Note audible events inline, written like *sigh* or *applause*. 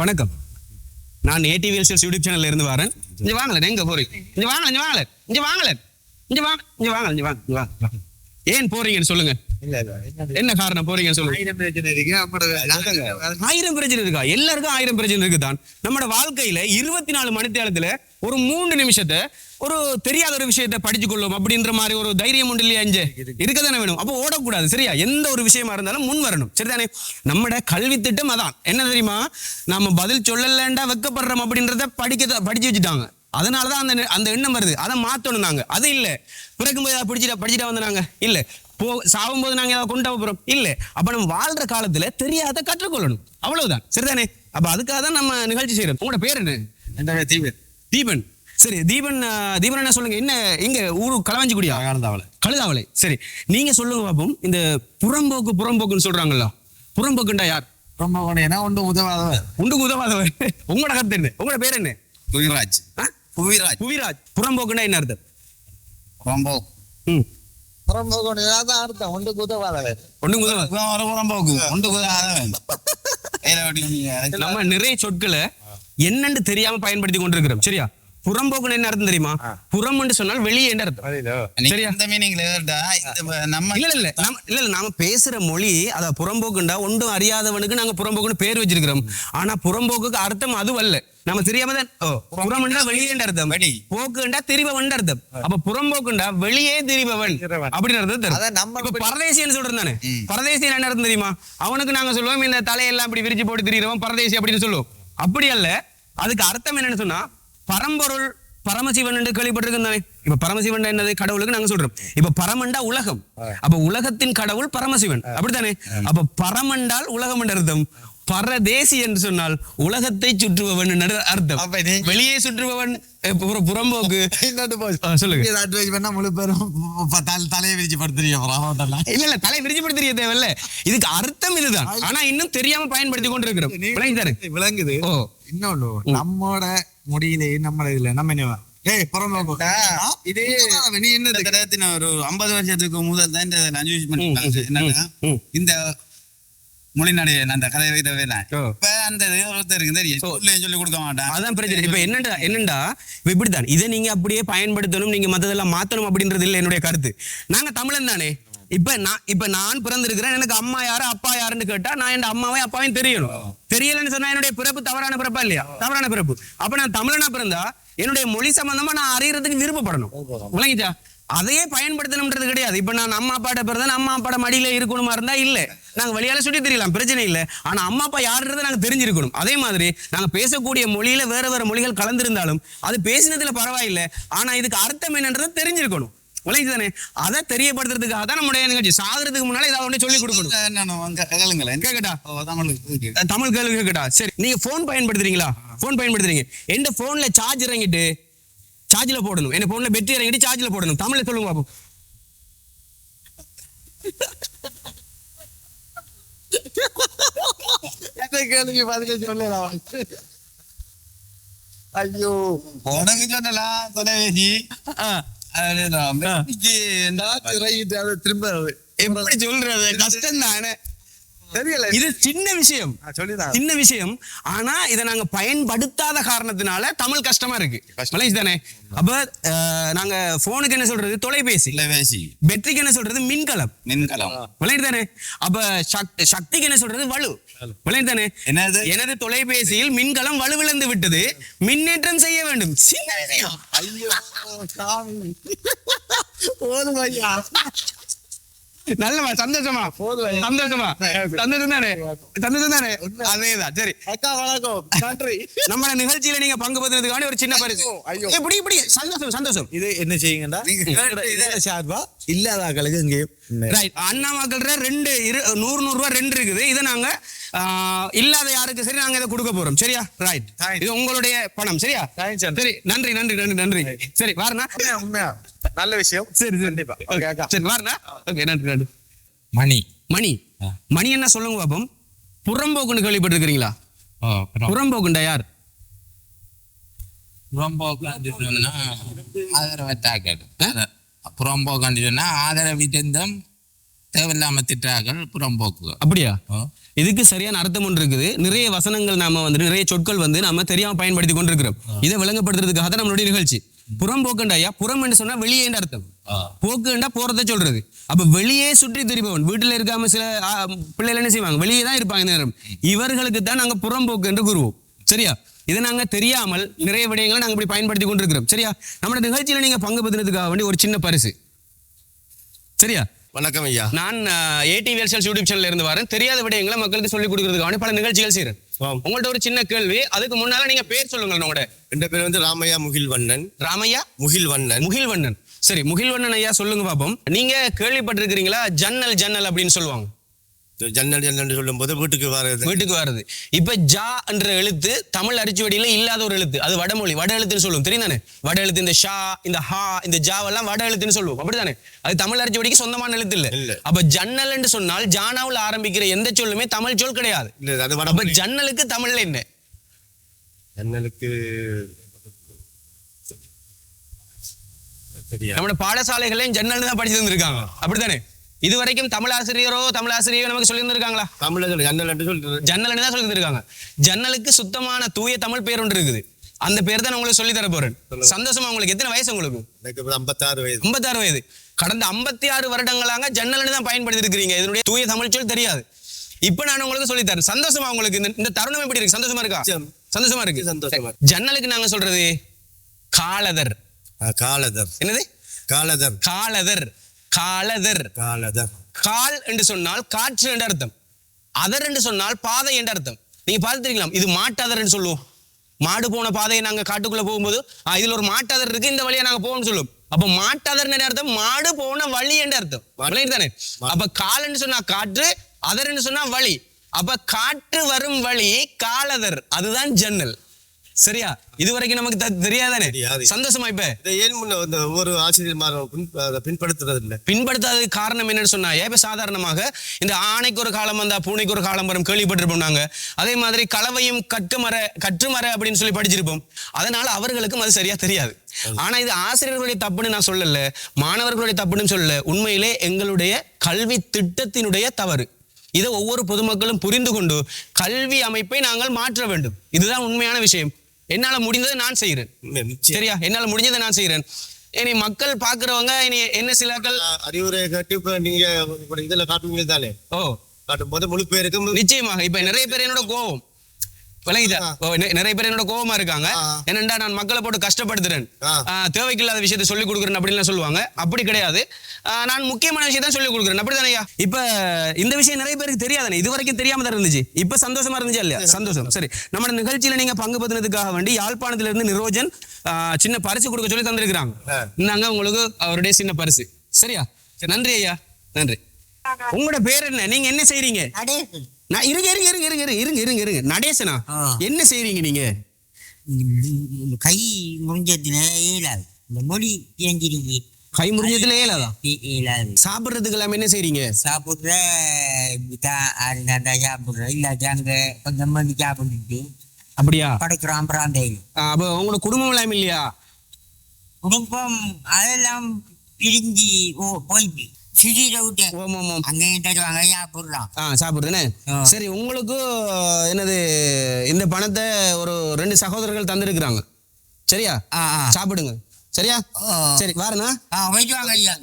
வணக்கம். நான் ATV sales YouTube சேனல்ல இருந்து வரேன். இங்க வாங்கல எங்க போறீங்க? இங்க வாங்கல இங்க வாங்கல இங்க வாங்கல இங்க வாங்க இங்க வாங்க இங்க வாங்க வாங்க, வாங்க. ஏன் போறீங்கன்னு சொல்லுங்க. என்ன காரணம்? சொல்லுங்க ஆயிரம் பிரச்சனை இருக்கு அப்புறம் ஆயிரம் பிரச்சனை இருக்கா? எல்லாருக்கும் ஆயிரம் பிரச்சனை இருக்குதான். நம்மட வாழ்க்கையில இருபத்தி நாலு மணித்தேலத்துல ஒரு மூன்று நிமிஷத்தை ஒரு தெரியாத ஒரு விஷயத்தை படிச்சு கொள்ளும் அப்படின்ற மாதிரி ஒரு தைரியம் உண்டு இல்லையா வேணும். அப்போ ஓடக்கூடாது சரியா? எந்த ஒரு விஷயமா இருந்தாலும் முன் வரணும் சரிதானே? நம்மட கல்வி திட்டம் அதான். என்ன தெரியுமா? நாம பதில் சொல்லலண்டா வெக்கப்படுறோம் அப்படின்றத படிக்க படிச்சு வச்சுட்டாங்க. அதனாலதான் அந்த அந்த எண்ணம் வருது. அதை மாத்தணும் நாங்க. அது இல்ல. பிறக்கும் போது படிச்சுட்டா படிச்சுட்டா வந்தாங்க இல்ல. போ சாகும்போது நாங்க ஏதாவது கொண்டு போறோம். இல்ல அப்ப நம்ம வாழ்ற காலத்துல தெரியாத கற்றுக்கொள்ளணும். அவ்வளவுதான். சரிதானே? அப்ப அதுக்காக தான் நம்ம நிகழ்ச்சி செய்யறோம். உங்களோட பேர் என்ன? தீவு தீபன். சரி தீபன் தீபன் என்ன சொல்லுங்க? என்ன இங்க ஊரு? களவாஞ்சிக்குடியா? காலந்தாவல கழுதாவளை சரி நீங்க சொல்லுங்க பாப்போம். இந்த புறம்போக்கு புறம்போக்குன்னு சொல்றாங்கல்ல. புறம்போக்குண்டா யார்? ரொம்ப கொண்டேனா ஒன்றும் உதவாதவன் உண்டுக்கு உதவாதவர். *laughs* உங்களோட கருத்து என்ன? உங்களோட பேர் என்ன? புவிராஜ்? புவிராஜ். புவிராஜ். புறம்போக்குன்னா என்ன அர்த்தம்? ரொம்ப ம். தான் அர்த்தம் ஒன்றுக்கு உதவாதவன் ஒண்ணுக்கு உதவா ஒரு புறம்போக்கு ஒன்று நம்ம நிறைய சொற்களை என்னன்னு தெரியாம பயன்படுத்தி கொண்டிருக்கிறோம். சரியா? புறம்போக்குன்னு என்ன அர்த்தம் தெரியுமா? புறம்னு சொன்னால் வெளியே என்ன அர்த்தம்? சரியா? மீனிங்ல நம்ம இல்ல இல்ல நாம இல்ல இல்ல நாம பேசுற மொழி அத புறம்போக்குண்டா ஒன்றும் அறியாதவனுக்கு நாங்க புறம்போக்குன்னு பேர் வச்சிருக்கிறோம். ஆனா புறம்போக்குக்கு அர்த்தம் அது அல்ல நம்ம தெரியாம புறம்ண்டா வெளியேண்ட அர்த்தம். போக்குண்டா திரிபவன் அர்த்தம். அப்ப புறம்போக்குண்டா வெளியே திரிபவன். அப்படின்னு அர்த்தம் நம்ம பரதேசின்னு சொல்றது தானே? பரதேசி என்ன அர்த்தம் தெரியுமா? அவனுக்கு நாங்க சொல்லுவோம் இந்த தலையெல்லாம் இப்படி விரிச்சு போட்டு திரியிறவன் பரதேசி அப்படின்னு சொல்லுவோம். அப்படி அல்ல அதுக்கு அர்த்தம் என்னன்னு சொன்னா பரம்பொருள் பரமசிவன் என்று கேள்விப்பட்டிருக்கோம் தானே? இப்ப பரமசிவன் என்னது? கடவுளுக்கு நாங்க சொல்றோம். இப்ப பரமண்டா உலகம். அப்ப உலகத்தின் கடவுள் பரமசிவன். அப்படித்தானே? அப்ப பரமண்டால் உலகம் என்ற அர்த்தம். பரதேசி என்று சொன்னால் உலகத்தை சுற்றுபவன் அர்த்தம். வெளியே சுற்றுபவன் புறம்போக்கு. *laughs* சொல்லுங்க. அட்வைஸ் பண்ணா முழு பேரும் தலையை விரிச்சு படுத்துறீங்க இல்ல இல்ல தலை விரிச்சுப்படுத்த தெரிய தேவையில்ல. இதுக்கு அர்த்தம் இதுதான். ஆனா இன்னும் தெரியாம பயன்படுத்தி கொண்டிருக்கிறோம். விளங்கிட்டாரு விளங்குது. இன்னொன்னு நம்மோட முடியல நம்ம இதுல நம்ம என்ன ஏய் புறம்போக்கு. இது நீ என்ன ஒரு ஐம்பது வருஷத்துக்கு முதல் தான் இந்த. இந்த மொழிநடை அந்த கதை. இப்ப அந்த தெரியும். சொல்லி கொடுக்க மாட்டான். அதான் பிரச்சனை. இப்ப என்னடா என்னண்டா? இப்படித்தான். இதை நீங்க அப்படியே பயன்படுத்தணும் நீங்க மத்ததெல்லாம் மாத்தணும் அப்படின்றது இல்ல என்னுடைய கருத்து. நாங்க தமிழன் தானே. இப்ப நான் இப்ப நான் பிறந்திருக்கிறேன் எனக்கு அம்மா யாரு அப்பா யாருன்னு கேட்டா நான் என் அம்மாவையும் அப்பாவையும் தெரியணும். தெரியலன்னு சொன்னா என்னுடைய பிறப்பு தவறான பிறப்பா இல்லையா? தவறான பிறப்பு. அப்ப நான் தமிழனா பிறந்தா என்னுடைய மொழி சம்பந்தமா நான் அறியறதுக்கு விருப்பப்படணும். விளங்கிச்சா? அதையே பயன்படுத்தணும்ன்றது கிடையாது. இப்ப நான் அம்மா அப்பாட்ட பிறந்தா அம்மா அப்பாட மடியில இருக்கணுமா இருந்தா இல்ல. நாங்க வெளியால சுற்றி தெரியலாம் பிரச்சனை இல்ல. ஆனா அம்மா அப்பா யாருன்றதை நாங்க தெரிஞ்சிருக்கணும். அதே மாதிரி நாங்க பேசக்கூடிய மொழியில வேற வேற மொழிகள் கலந்திருந்தாலும் அது பேசினதுல பரவாயில்லை. ஆனா இதுக்கு அர்த்தம் என்னன்றதை தெரிஞ்சிருக்கணும். விளங்குதானே அதை தெரியப்படுத்துறதுக்காக தான் நம்முடைய நிகழ்ச்சி. சாகிறதுக்கு முன்னால ஏதாவது ஒண்ணு சொல்லி கொடுக்கணும். தமிழ் கேள்வி கேக்கட்டா? சரி நீங்க போன் பயன்படுத்துறீங்களா? போன் பயன்படுத்துறீங்க. எந்த போன்ல சார்ஜ் இறங்கிட்டு சார்ஜ்ல போடணும். என்ன போன்ல பெட்ரி இறங்கிட்டு சார்ஜ்ல போடணும். தமிழ்ல சொல்லுங்க பாப்போம். கேள்வி பதில் சொல்லலாம் ஐயோ. உனக்கு சொன்னலாம் அதை திரும்ப எப்படி சொல்றது? கஷ்டம் தானே தெரியல. இது சின்ன விஷயம். சொல்லிதான். சின்ன விஷயம். ஆனா இதை நாங்க பயன்படுத்தாத காரணத்தினால தமிழ் கஷ்டமா இருக்கு. மலேஷ் தானே? அப்ப நாங்க போனுக்கு என்ன சொல்றது? தொலைபேசி. தொலைபேசி. பெட்ரிக்கு என்ன சொல்றது? மின்கலம். மின்கலம். விளையாட்டு தானே? அப்ப சக்- சக்திக்கு என்ன சொல்றது? வலு. விளையாட்டு தானே? என்னது? எனது தொலைபேசியில் மின்கலம் வலுவிழந்து விட்டது. மின்னேற்றம் செய்ய வேண்டும். சின்ன விஷயம். ஐயோ போதும் ஐயா. நல்லமா சந்தோஷமா. சந்தோஷமா? சந்தோஷம் தானே? சந்தோஷம் தானே? அதேதான் சரி. அக்கா வணக்கம். நன்றி. நம்ம நிகழ்ச்சியில நீங்க பங்கு பெறுறதுக்காண்டி ஒரு சின்ன பரிசு. இப்படி இப்படி. சந்தோஷம் சந்தோஷம். இது என்ன செய்யுங்கடா? சார்பா? இல்லாதாக்களுக்கு இங்கேயும். ரைட் அண்ணா மக்கள்கிட்ட ரெண்டு இரு நூறு நூறு ரூபாய் ரெண்டு இருக்குது. இதை நாங்க இல்லாத யாருக்கு? சரி நாங்க இதை கொடுக்க போறோம். சரியா? ரைட். இது உங்களுடைய பணம். சரியா. சரி நன்றி நன்றி நன்றி நன்றி. சரி வாரணா உண்மையா, நல்ல விஷயம். சரி சரி. கண்டிப்பா. ஓகே அக்கா சரி வாரணா ஓகே நன்றி நன்றி. மணி. மணி. மணி என்ன சொல்லுங்க பாப்போம்? புறம்போக்குன்னு கேள்விப்பட்டிருக்கிறீங்களா? புறம்போக்குண்டா யார்? புறம்போக்கு சொன்னா ஆதரவற்றாக்கள் புறம்போக்கு சொன்னா ஆதரவிட்டந்தம் தேவையில்லாம திட்டார்கள் புறம்போக்குகள் அப்படியா. இதுக்கு சரியான அர்த்தம் ஒன்று இருக்குது. நிறைய வசனங்கள் நாம வந்து நிறைய சொற்கள் வந்து நாம தெரியாம பயன்படுத்தி கொண்டிருக்கிறோம். இதை விளங்கப்படுத்துறதுக்காக தான் நம்மளுடைய நிகழ்ச்சி. புறம்போக்குண்டா ஐயா? புறம் என்று சொன்னா வெளியே அர்த்தம். ஆ. போக்குண்டா போறதை சொல்றது. அப்ப வெளியே சுற்றி திரிபவன் வீட்டுல இருக்காம சில பிள்ளைகள் என்ன செய்வாங்க? வெளியே தான் இருப்பாங்க நேரம். இவர்களுக்கு தான் நாங்க புறம்போக்கு என்று கூறுவோம். சரியா? இதை நாங்க தெரியாமல் நிறைய விடயங்களை நாங்க இப்படி பயன்படுத்தி கொண்டிருக்கிறோம். சரியா? நம்ம நிகழ்ச்சியில நீங்க பங்கு பெறுறதுக்காக வேண்டி ஒரு சின்ன பரிசு. சரியா? வணக்கம் ஐயா. நான் ஏடி வேல்சல்ஸ் யூடியூப் சேனல்ல இருந்து வரேன். தெரியாத விடயங்களை மக்களுக்கு சொல்லிக் கொடுக்கறதுக்காக பல நிகழ்ச்சிகள் செய்யறேன். உங்கள்ட்ட ஒரு சின்ன கேள்வி. அதுக்கு முன்னால நீங்க பேர் சொல்லுங்க உங்களோட என் பேர் வந்து ராமையா முகில்வண்ணன். ராமையா? முகில்வண்ணன். முகில்வண்ணன். சரி முகில்வண்ணன் ஐயா சொல்லுங்க பாப்போம். நீங்க கேள்விப்பட்டிருக்கிறீங்களா? ஜன்னல் ஜன்னல் அப்படின்னு சொல்லுவாங்க. ஜன்னல் ஜன்னல் சொல்லும் போது வீட்டுக்கு வர்றது. வீட்டுக்கு வருது இப்ப ஜா என்ற எழுத்து தமிழ் அரிச்சுவடியில இல்லாத ஒரு எழுத்து. அது வடமொழி. வட எழுத்துன்னு சொல்லுவோம். தெரியும் தானே வட எழுத்து இந்த ஷா இந்த ஹா இந்த ஜாவெல்லாம் வட எழுத்துன்னு சொல்லுவோம். அப்படிதானே அது தமிழ் அரிச்சுவடிக்கு சொந்தமான எழுத்து இல்ல. அப்ப ஜன்னல் என்று சொன்னால் ஜானாவுல ஆரம்பிக்கிற எந்த சொல்லுமே தமிழ் சொல் கிடையாது. அப்ப ஜன்னலுக்கு தமிழ்ல என்ன? ஜன்னலுக்கு நம்மளோட பாடசாலைகளையும் ஜன்னல் தான் படிச்சு தந்திருக்காங்க. அப்படித்தானே? இது வரைக்கும் தமிழ் ஆசிரியரோ தமிழ் ஆசிரியரோ நமக்கு சொல்லி தந்திருக்காங்களா தமிழர்கள் ஜன்னல் என்று சொல்றது ஜன்னல்னு தான் சொல்லி ஜன்னலுக்கு சுத்தமான தூய தமிழ் பேர் ஒன்று இருக்குது. அந்த பேர் தான் உங்களுக்கு சொல்லி தர போறேன் சந்தோஷமா உங்களுக்கு? எத்தனை வயசு உங்களுக்கு? ஐம்பத்தாறு வயது. ஐம்பத்தாறு வயது. கடந்த ஐம்பத்தி ஆறு வருடங்களாக ஜன்னல்னு தான் பயன்படுத்தி இருக்கிறீங்க. இதனுடைய தூய தமிழ் சொல் தெரியாது. இப்ப நான் உங்களுக்கு சொல்லி தரேன். சந்தோஷமா உங்களுக்கு? இந்த தருணம் எப்படி இருக்கு? சந்தோஷமா இருக்கா. சந்தோஷமா இருக்கு. சந்தோஷமா ஜன்னலுக்கு நாங்க சொல்றது? காலதர். காலதர். என்னது? காலதர். காலதர். காலதர். காலதர். கால் என்று சொன்னால் காற்று என்று அர்த்தம். அதர் என்று சொன்னால் பாதை என்று அர்த்தம். நீங்க பார்த்துருக்கலாம் இது மாட்டதர் என்று சொல்லுவோம். மாடு போன பாதையை நாங்க காட்டுக்குள்ள போகும்போது "ஆ, இதுல ஒரு மாட்டதர் இருக்கு இந்த வழியா நாங்க போவோம்னு சொல்லுவோம் அப்ப மாட்டதர் என்ன அர்த்தம் மாடு போன வழி என்று அர்த்தம். தானே? அப்ப கால்னு சொன்னா காற்று அதர்ன்னு சொன்னா வழி. அப்ப காற்று வரும் வழி காலதர். அதுதான் ஜன்னல். சரியா? இது வரைக்கும் நமக்கு தெரியாதானே? தெரியாது. சந்தோஷமா இப்ப? ஏன் முன்ன ஒவ்வொரு ஆசிரியர் பின்படுத்துறது இல்லை பின்படுத்தாத காரணம் என்னன்னு சொன்னா இப்ப சாதாரணமாக இந்த ஆணைக்கு ஒரு காலம் வந்தா பூனைக்கு ஒரு காலம் வரும் கேள்விப்பட்டிருப்போம் நாங்க. அதே மாதிரி களவையும் கற்குமர கற்றுமர அப்படின்னு சொல்லி படிச்சிருப்போம். அதனால அவர்களுக்கும் அது சரியா தெரியாது. ஆனா இது ஆசிரியர்களுடைய தப்புன்னு நான் சொல்லல. மாணவர்களுடைய தப்புன்னு சொல்லல. உண்மையிலே எங்களுடைய கல்வி திட்டத்தினுடைய தவறு. இதை ஒவ்வொரு பொதுமக்களும் புரிந்து கொண்டு கல்வி அமைப்பை நாங்கள் மாற்ற வேண்டும். இதுதான் உண்மையான விஷயம். என்னால முடிந்ததை நான் செய்கிறேன் சரியா? என்னால முடிஞ்சதை நான் செய்கிறேன் இனி மக்கள் பாக்குறவங்க இனி என்ன சிலர்கள் அறிவுரை கேட்டு இப்ப நீங்க இதுல காட்டுவீங்க தானே ஓ. காட்டும் போது முழு பேருக்கும் நிச்சயமாக. இப்ப நிறைய பேர் என்னோட கோவம். நிறைய பேர் என்னோட கோவமா இருக்காங்க. என்னண்டா நான் மக்களை போட்டு கஷ்டப்படுத்துறேன். தேவைக்கில்லாத விஷயத்தை சொல்லி கொடுக்குறேன் அப்படின்னு சொல்லுவாங்க. அப்படி கிடையாது. நான் முக்கியமான விஷயத்தை சொல்லி கொடுக்குறேன். அப்படிதானே ஐயா? இப்ப இந்த விஷயம் நிறைய பேருக்கு தெரியாதானே இது வரைக்கும் தெரியாம தான் இருந்துச்சு. இப்ப சந்தோஷமா இருந்துச்சு இல்லையா? சந்தோஷம். சரி. நம்ம நிகழ்ச்சியில நீங்க பங்கு பெறுனதுக்காக வேண்டி யாழ்ப்பாணத்துல இருந்து நிரோஜன் சின்ன பரிசு கொடுக்க சொல்லி தந்திருக்கிறாங்க. இந்தாங்க உங்களுக்கு அவருடைய சின்ன பரிசு. சரியா? சரி, நன்றி ஐயா. நன்றி. உங்களோட பேர் என்ன? நீங்க என்ன செய்றீங்க? நடேசன் நான் இருங்க இருங்க இருங்க இருங்க இருங்க இருங்க இருங்க இருங்க. நடேசனா. என்ன செய்றீங்க நீங்க? கை முடிஞ்சதுல இயலாது இந்த மொழி தெரிஞ்சிருக்கு கை முறிஞ்சதுல ஏலாதா? இ- இயலாது சாப்பிடுறதுக்கு எல்லாம் என்ன செய்றீங்க? சாப்பிட்ற இப்படிதான் இருந்தா சாப்பிட்ற இல்லாட்டி அங்க கொஞ்சம் மணி சாப்பிட்டுட்டு அப்படியா? படைக்கிறோம் பிராந்தையில் அப்ப உங்களோட குடும்பம் எல்லாம் இல்லையா? குடும்பம் அதெல்லாம் பிரிஞ்சு ஓ போயிட்டு. விட்டு ஓம் ஓம் ஓம் அங்கேயும் தருவாங்க சாப்பிட்றோம் ஆ சாப்பிடுறேனே ஆ. சரி உங்களுக்கு என்னது இந்த பணத்தை ஒரு ரெண்டு சகோதரர்கள் தந்திருக்கிறாங்க. சரியா? சாப்பிடுங்க. சரியா. சரி வாரண்ணா ஆ போயிட்டு வாங்க ஐயா.